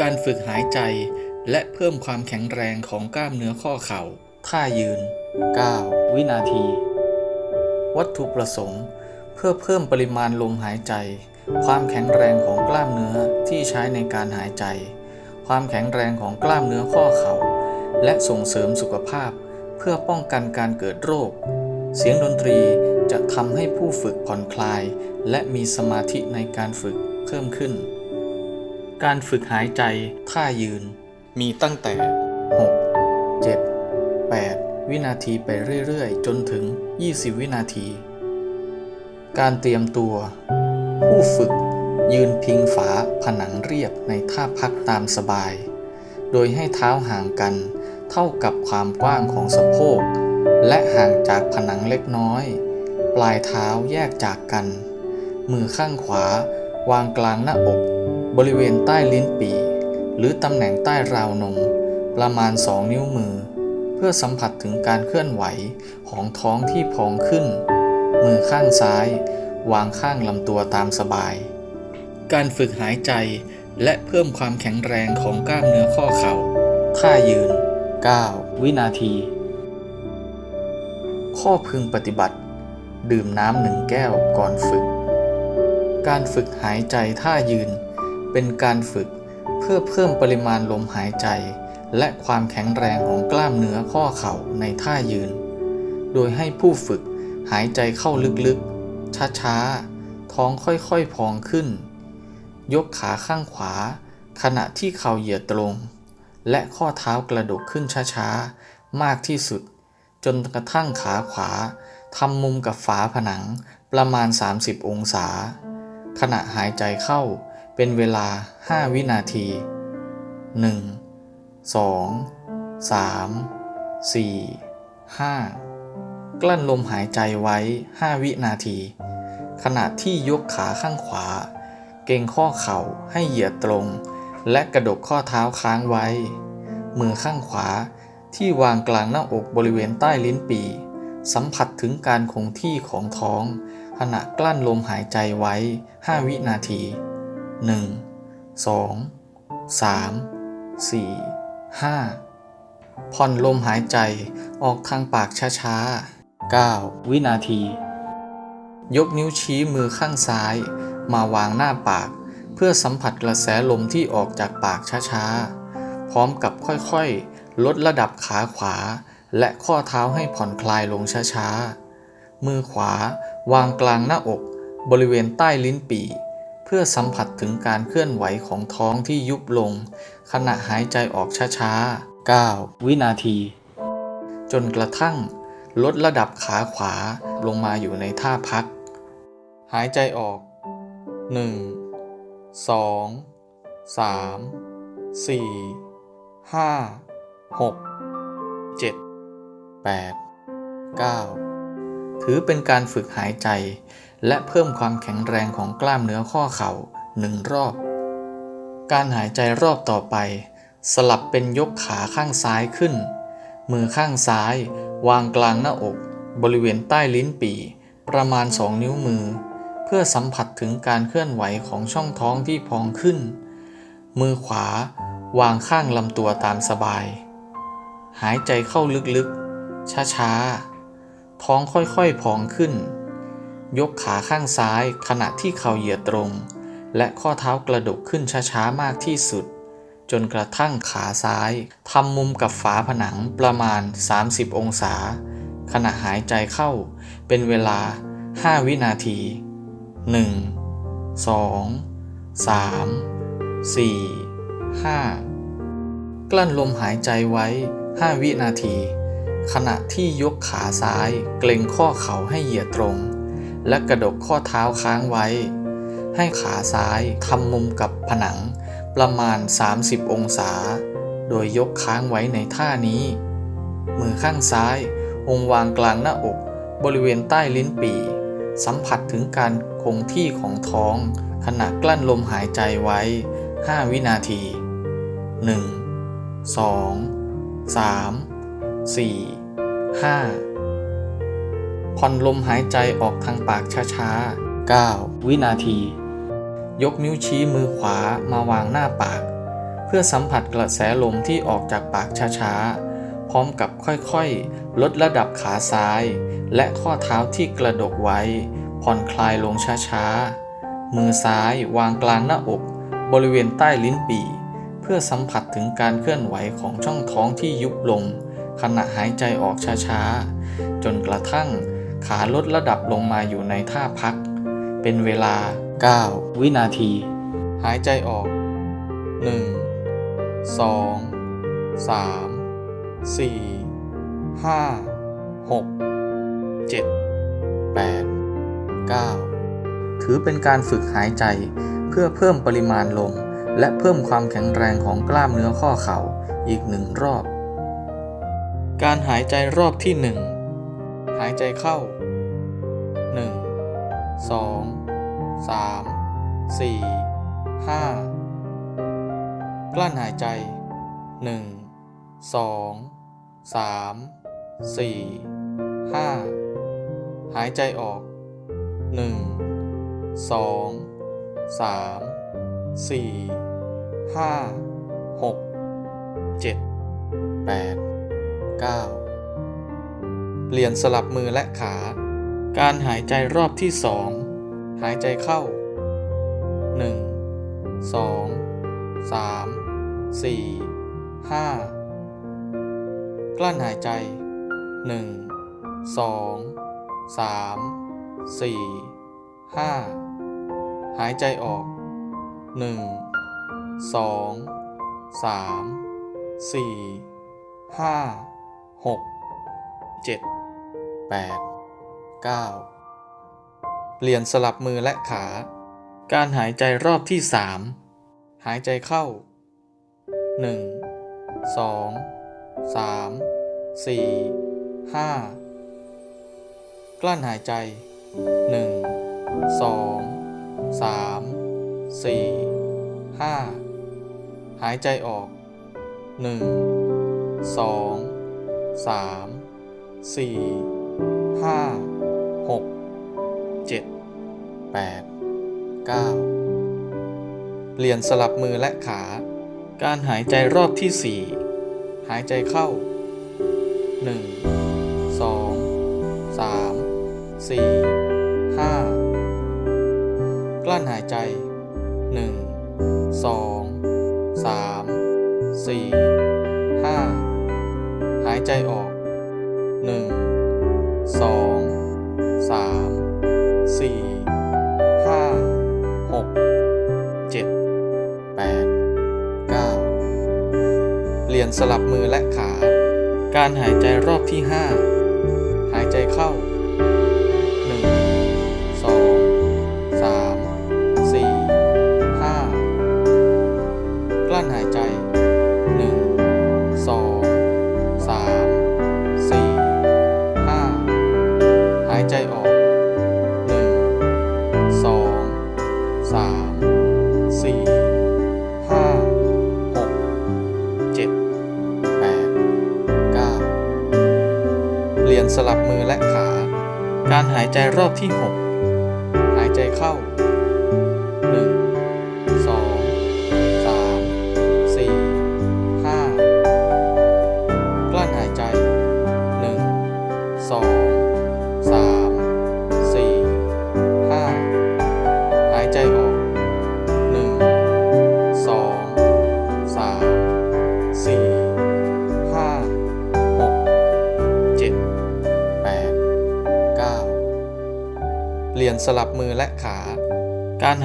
การฝึกหายใจและเพิ่มความแข็งแรงของกล้ามเนื้อข้อเข่า ท่ายืน 9 วินาที วัตถุประสงค์ เพื่อเพิ่มปริมาณลมหายใจ ความแข็งแรงของกล้ามเนื้อที่ใช้ในการหายใจ ความแข็งแรงของกล้ามเนื้อข้อเข่า และส่งเสริมสุขภาพ เพื่อป้องกันการเกิดโรค เสียงดนตรีจะทำให้ผู้ฝึกผ่อนคลาย และมีสมาธิในการฝึกเพิ่มขึ้น การฝึกหายใจท่ายืน มีตั้งแต่ 6 7 8 วินาทีไปเรื่อยๆ จนถึง 20 วินาที การเตรียมตัว ผู้ฝึกยืนพิงฝาผนังเรียบในท่าพักตามสบาย โดยให้เท้าห่างกันเท่ากับความกว้างของสะโพก และห่างจากผนังเล็กน้อย ปลายเท้าแยกจากกัน มือข้างขวาวางกลางหน้าอก บริเวณใต้ลิ้นปี่หรือตำแหน่งใต้ราวนม ประมาณ 2 นิ้วมือ เพื่อสัมผัสถึงการเคลื่อนไหวของท้องที่พองขึ้น มือข้างซ้าย วางข้างลำตัวตามสบาย การฝึกหายใจและเพิ่มความแข็งแรงของกล้ามเนื้อข้อเข่าท่ายืน 9 วินาที ข้อพึงปฏิบัติ ดื่มน้ำหนึ่งแก้วก่อนฝึก การฝึกหายใจท่ายืน เป็นการฝึกเพื่อเพิ่มปริมาณลมหายใจ และความแข็งแรงของกล้ามเนื้อข้อเข่าในท่ายืน โดยให้ผู้ฝึกหายใจเข้าลึกๆ ช้าๆ ท้องค่อยๆ พองขึ้น ยกขาข้างขวา ขณะที่เข่าเหยียดตรง และข้อเท้ากระดกขึ้นช้าๆ มากที่สุด จนกระทั่งขาขวาทำมุมกับฝาผนังประมาณ 30 องศา ขณะหายใจเข้า เป็นเวลา 5 วินาที 1 2 3 4 5 กลั้นลมหายใจไว้ 5 วินาที ขณะที่ยกขาข้างขวา เกรงข้อเข่าให้เหยียดตรง และกระดกข้อเท้าค้างไว้ มือข้างขวาที่วางกลางหน้าอกบริเวณใต้ลิ้นปี สัมผัสถึงการคงที่ของท้อง ขณะกลั้นลมหายใจไว้ 5 วินาที 1 2 3 4 5ผ่อนลมหายใจออกทางปากช้าๆ 9 วินาที ยกนิ้วชี้มือข้างซ้าย มาวางหน้าปาก เพื่อสัมผัสกระแสลมที่ออกจากปากช้าๆ พร้อมกับค่อยๆ ลดระดับขาขวา และข้อเท้าให้ผ่อนคลายลงช้าๆ มือขวาวางกลางหน้าอก บริเวณใต้ลิ้นปี่ พื่อสัมผัสถึงการเคลื่อนไหวของท้องที่ยุบลง ขณะหายใจออกช้าๆ 9 วินาที จนกระทั่ง ลดระดับขาขวาลงมาอยู่ในท่าพัก หายใจออก 1 2 3 4 5 6 7 8 9 ถือเป็นการฝึกหายใจ และเพิ่มความแข็งแรงของกล้ามเนื้อข้อเข่าหนึ่งรอบ การหายใจรอบต่อไป สลับเป็นยกขาข้างซ้ายขึ้น มือข้างซ้าย วางกลางหน้าอก บริเวณใต้ลิ้นปี่ประมาณ 2 นิ้วมือ เพื่อสัมผัสถึงการเคลื่อนไหวของช่องท้องที่พองขึ้น มือขวา วางข้างลำตัวตามสบาย หายใจเข้าลึกๆ ช้าๆ ท้องค่อยๆพองขึ้น ยกขาข้างซ้ายขณะที่เข่าเหยียดตรง และข้อเท้ากระดกขึ้นช้าๆมากที่สุด จนกระทั่งขาซ้ายทำมุมกับฝาผนังประมาณ 30 องศา ขณะหายใจเข้าเป็นเวลา 5 วินาที 1 2 3 4 5 กลั้นลมหายใจไว้ 5 วินาที ขณะที่ยกขาซ้ายเกรงข้อเข่าให้เหยียดตรง และกระดกข้อเท้าค้างไว้ ให้ขาซ้ายทำมุมกับผนังประมาณ 30 องศา โดยยกค้างไว้ในท่านี้ มือข้างซ้าย องวางกลางหน้าอก บริเวณใต้ลิ้นปี่ สัมผัสถึงการคงที่ของท้อง ขณะกลั้นลมหายใจไว้ 5 วินาที 1 2 3 4 5 ผ่อนลมหายใจออกทางปากช้าๆ 9 วินาที ยกนิ้วชี้มือขวามาวางหน้าปาก เพื่อสัมผัสกระแสลมที่ออกจากปากช้าๆ พร้อมกับค่อยๆ ลดระดับขาซ้าย และข้อเท้าที่กระดกไว้ ผ่อนคลายลงช้าๆ มือซ้ายวางกลางหน้าอก บริเวณใต้ลิ้นปี่ เพื่อสัมผัสถึงการเคลื่อนไหวของช่องท้องที่ยุบลงขณะหายใจออกช้าๆ จนกระทั่ง ขาลดระดับลงมาอยู่ในท่าพัก เป็นเวลา 9 วินาที หายใจออก 1 2 3 4 5 6 7 8 9 ถือเป็นการฝึกหายใจเพื่อเพิ่มปริมาณลม และเพิ่มความแข็งแรงของกล้ามเนื้อข้อเข่าอีกหนึ่งรอบ การหายใจรอบที่หนึ่ง หายใจเข้า 1 2 3 4 5 กลั้นหายใจ 1 2 3 4 5 หายใจออก 1 2 3 4 5 6 7 8 9เเปลี่ยนสลับมือและขา การหายใจรอบที่สองหายใจเข้า 1 2 3 4 5 กลั้นหายใจ 1 2 3 4 5 หายใจออก 1 2 3 4 5 6 7 8 9 เปลี่ยนสลับมือและขา การหายใจรอบที่ 3 หายใจเข้า 1 2 3 4 5 กลั้นหายใจ 1 2 3 4 5หายใจออก 1 2 3 4 5 6 7 8 9เปลี่ยนสลับมือและขา การหายใจรอบที่4หายใจเข้า1 2 3 4 5กลั้นหายใจ1 2 3 4 5หายใจออก 1 2 3 4 5 6 7 8 9เปลี่ยนสลับมือและขา การหายใจรอบที่5ห ใจ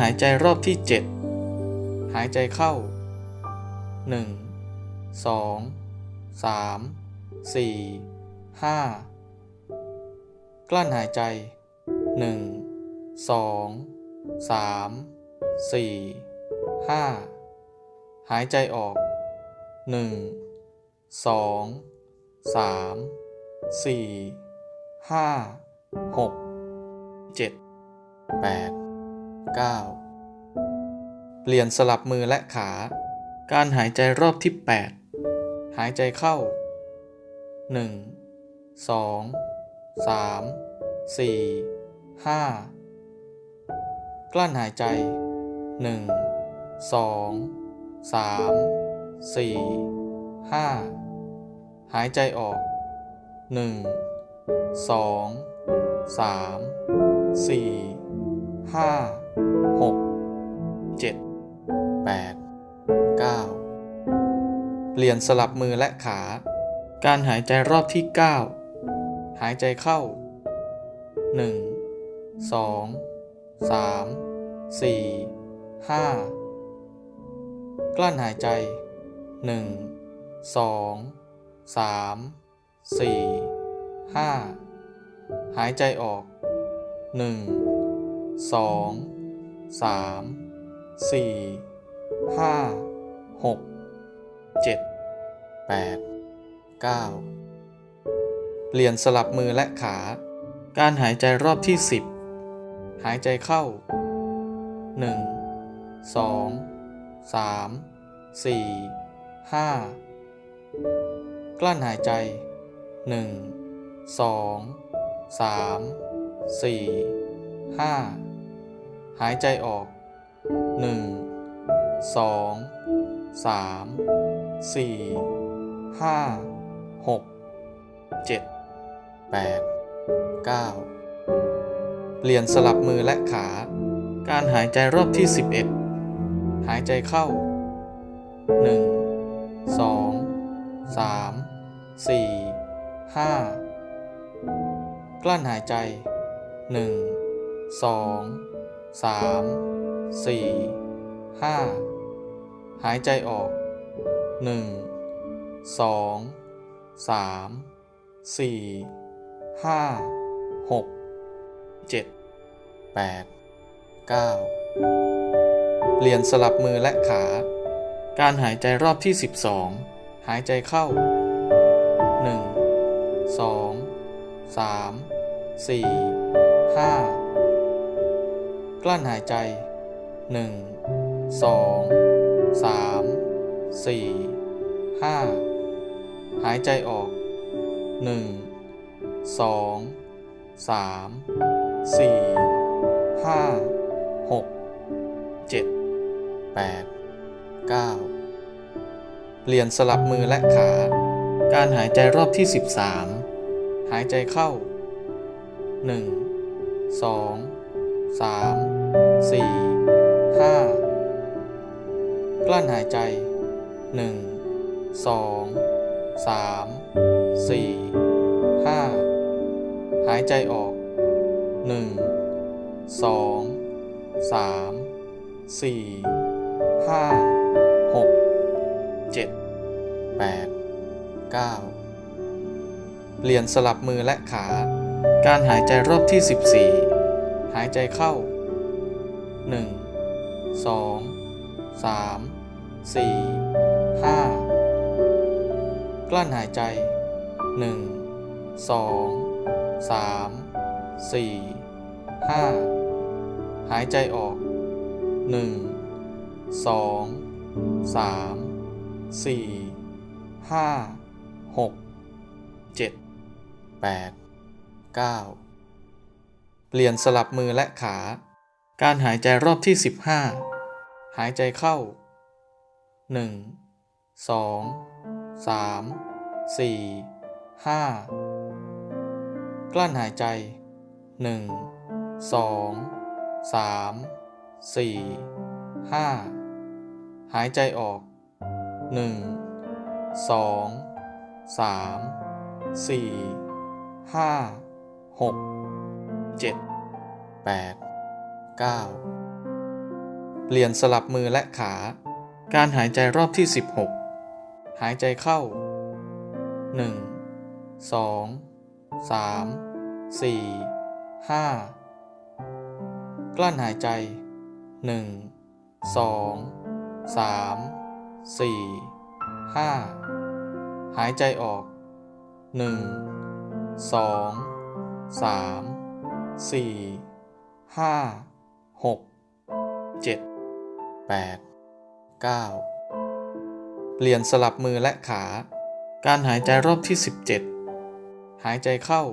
ายใจรอบที่ 7 หายใจเข้า 1 2 3 4 5 กลั้นหายใจ 1 2 3 4 5 หายใจออก 1 2 3 4 5 6 7 8 9 เปลี่ยนสลับมือและขา การหายใจรอบที่ 8 หายใจเข้า 1 2 3 4 5 กลั้นหายใจ 1 2 3สี่ห้าหายใจออกหนึ่งสอ งสามสี่ห้าหกเจ็ดแปดเก้าเปลี่ยนสลับมือและขา การหายใจรอบที่ 9 หายใจเข้า 1 2 3 4 5 กลั้นหายใจ 1 2 3 4 5 หายใจออก 1 2 3 4 5 6 7 8 9เปลี่ยนสลับมือและขา การหายใจรอบที่10หายใจเข้า1 2 3 4 5กลั้นหายใจ1 2 3 4 5หา หายใจออก 1 2 3 4ห้าหกเจ็ดแปดเก้าเปลี่ยนสลับมือและขา การหายใจรอบที่สิบเอ็ดหายใจเข้าหนึ่งสองสามสี่ห้ากลั้นหายใจหนึ่ งสองสามสี่ห้าหายใจออกหนึ่งสองสามสี่ห้าหกเจ็ดแปดเก้าเปลี่ยนสลับมือและขา การหายใจรอบที่สิบสองหายใจเข้าหนึ่งสองสามสี่ห้า กลั้นหายใจหนึ่งสองสามสี่ห้าหายใจออกหนึ่งสองสามสี่ห้าหกเจ็ดแปดเก้าเปลี่ยนสลับมือและขา การหายใจรอบที่สิบสามหายใจเข้าหนึ่ง สี่ห้ากลั้นหายใจหนึ่งสองสามสี่ห้าหายใจออกหนึ่งสองสามสี่ห้าหกเจ็ดแปดเก้าเปลี่ยนสลับมือและขา การหายใจรอบที่สิบสี่หายใจเข้า หนึ่งสองสามสี่ห้ากลั้นหายใจหนึ่งสองสามสี่ห้าหายใจออกหนึ่งสองสามสี่ห้าหกเจ็ดแปดเก้าเปลี่ยนสลับมือและขา การหายใจรอบที่สิบห้าหายใจเข้าหนึ่งสองสามสี่ห้ากลั้นหายใจหนึ่งสองสามสี่ห้าหายใจออกหนึ่งสองสา มสี่ห้าหกเจ็ดแปดเก้าเปลี่ยนสลับมือและขา การหายใจรอบที่ 16 หายใจเข้า 1 2 3 4 5 กลั้นหายใจ 1 2 3 4 5 หายใจออก 1 2 3 4 5 6 7 8 9 เปลี่ยนสลับมือและขา การหายใจรอบที่ 17 หายใจเข้า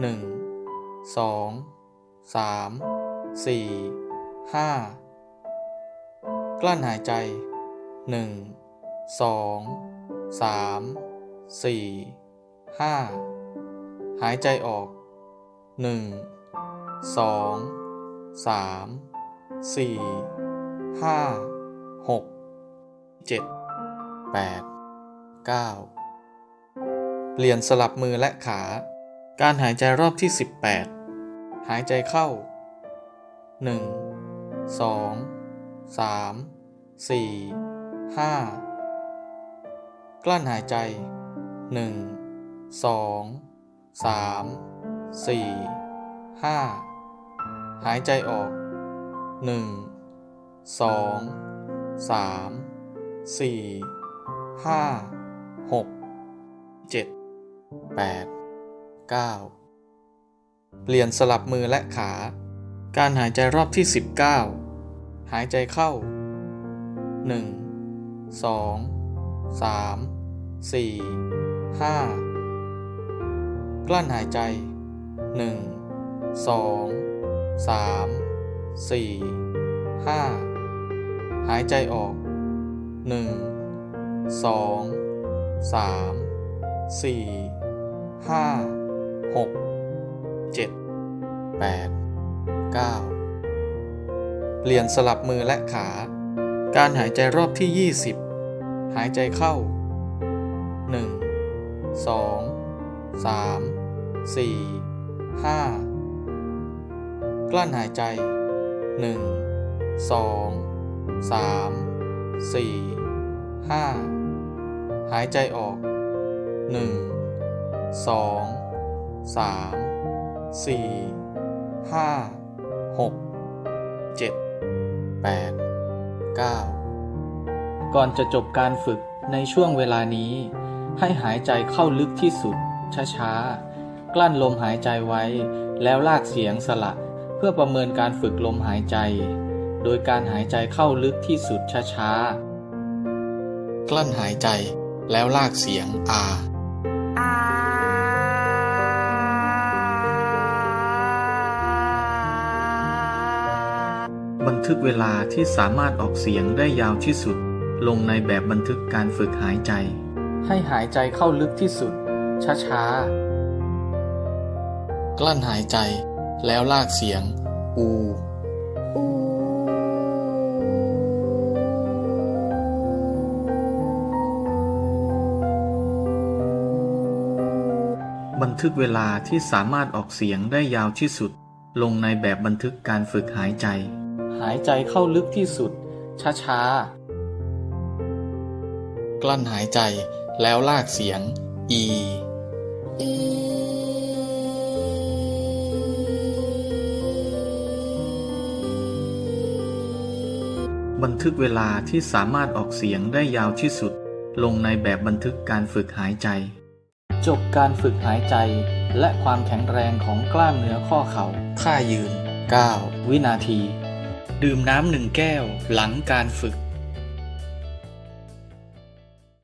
1 2 3 4 5 กลั้นหายใจ1สองสามสี่ห้าหายใจออกหนึ่ง สามสี่ห้าหกเจ็ดแปดเก้าเปลี่ยนสลับมือและขา การหายใจรอบที่18หายใจเข้า1 2 3 4 5กลั้นหายใจ1 2 3 4 5หา หายใจออก 1 2 3 4 5 6 7 8 9 เปลี่ยนสลับมือและขา การหายใจรอบที่ 19 หายใจเข้า 1 2 3 4 5 กลั้นหายใจ 1 2 3 4 5หายใจออก1 2 3 4ห้าหกเจ็ดแปดเก้าเปลี่ยนสลับมือและขา การหายใจรอบที่20หายใจเข้า1 2 3 4 5 กลั้นหายใจ 1 2 3 4 5 หายใจออก1สองสามสี่ห้าหกเจ็ดแปดเก้าก่อนจะจบการฝึกในช่วงเวลานี้ ให้หายใจเข้าลึกที่สุด ช้าๆ กลั้นลมหายใจไว้แล้วลากเสียงสละ เพื่อประเมินการฝึกลมหายใจ โดยการหายใจเข้าลึกที่สุดช้าๆ กลั้นหายใจแล้วลากเสียงอาบันทึกเวลาที่สามารถออกเสียงได้ยาวที่สุด ลงในแบบบันทึกการฝึกหายใจ ให้หายใจเข้าลึกที่สุด ช้าๆ กลั้นหายใจ แล้วลากเสียงอู บันทึกเวลาที่สามารถออกเสียงได้ยาวที่สุด ลงในแบบบันทึกการฝึกหายใจ หายใจเข้าลึกที่สุด ช้าๆ กลั้นหายใจแล้วลากเสียง อี บันทึกเวลาที่สามารถออกเสียงได้ยาวที่สุด ลงในแบบบันทึกการฝึกหายใจ จบการฝึกหายใจ และความแข็งแรงของกล้ามเนื้อข้อเขา่าท่ายืน 9 วินาที ดื่มน้ำหนึ่งแก้วหลังการฝึก